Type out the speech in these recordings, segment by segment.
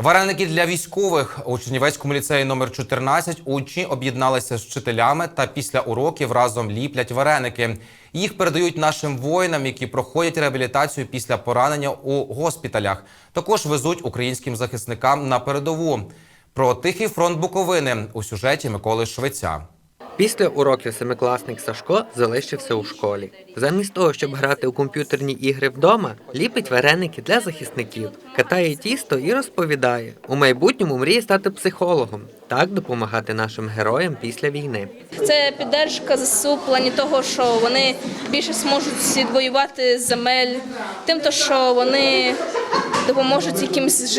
Вареники для військових у Чернівецькому ліцеї номер 14 учні об'єдналися з вчителями та після уроків разом ліплять вареники. Їх передають нашим воїнам, які проходять реабілітацію після поранення у госпіталях. Також везуть українським захисникам на передову. Про тихий фронт Буковини у сюжеті Миколи Швеця. Після уроків семикласник Сашко залишився у школі. Замість того, щоб грати у комп'ютерні ігри вдома, ліпить вареники для захисників, катає тісто і розповідає. У майбутньому мріє стати психологом, так допомагати нашим героям після війни. Це піддержка ЗСУ в плані того, що вони більше зможуть відвоювати земель, тим, то, що вони допоможуть якимось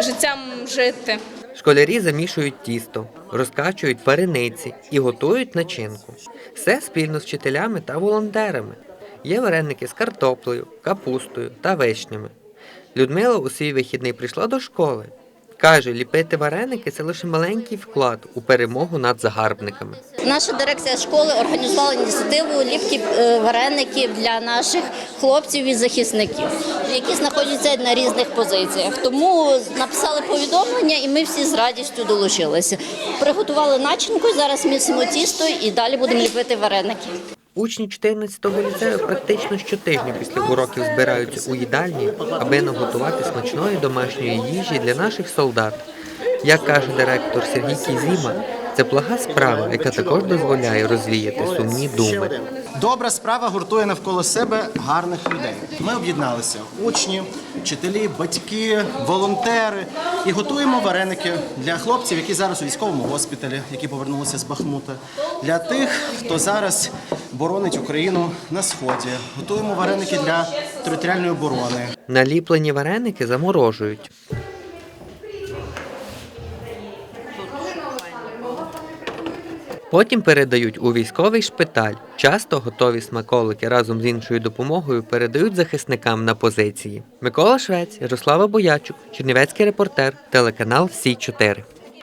життям жити. Школярі замішують тісто, розкачують варениці і готують начинку. Все спільно з вчителями та волонтерами. Є вареники з картоплею, капустою та вишнями. Людмила у свій вихідний прийшла до школи. Каже, ліпити вареники це лише маленький вклад у перемогу над загарбниками. Наша дирекція школи організувала ініціативу ліпки е, вареників для наших хлопців і захисників, які знаходяться на різних позиціях. Тому написали повідомлення, і ми всі з радістю долучилися. Приготували начинку, зараз місимо тісто і далі будемо ліпити вареники. Учні 14-го ліцею практично щотижня після уроків збираються у їдальні, аби наготувати смачної домашньої їжі для наших солдат. Як каже директор Сергій Кізіма, це блага справа, яка також дозволяє розвіяти сумні думи. Добра справа гуртує навколо себе гарних людей. Ми об'єдналися учні, вчителі, батьки, волонтери і готуємо вареники для хлопців, які зараз у військовому госпіталі, які повернулися з Бахмута, для тих, хто зараз боронить Україну на сході. Готуємо вареники для територіальної оборони. Наліплені вареники заморожують. Потім передають у військовий шпиталь. Часто готові смаколики разом з іншою допомогою передають захисникам на позиції. Микола Швець, Ярослава Боячук, Чернівецький репортер, телеканал Сі 4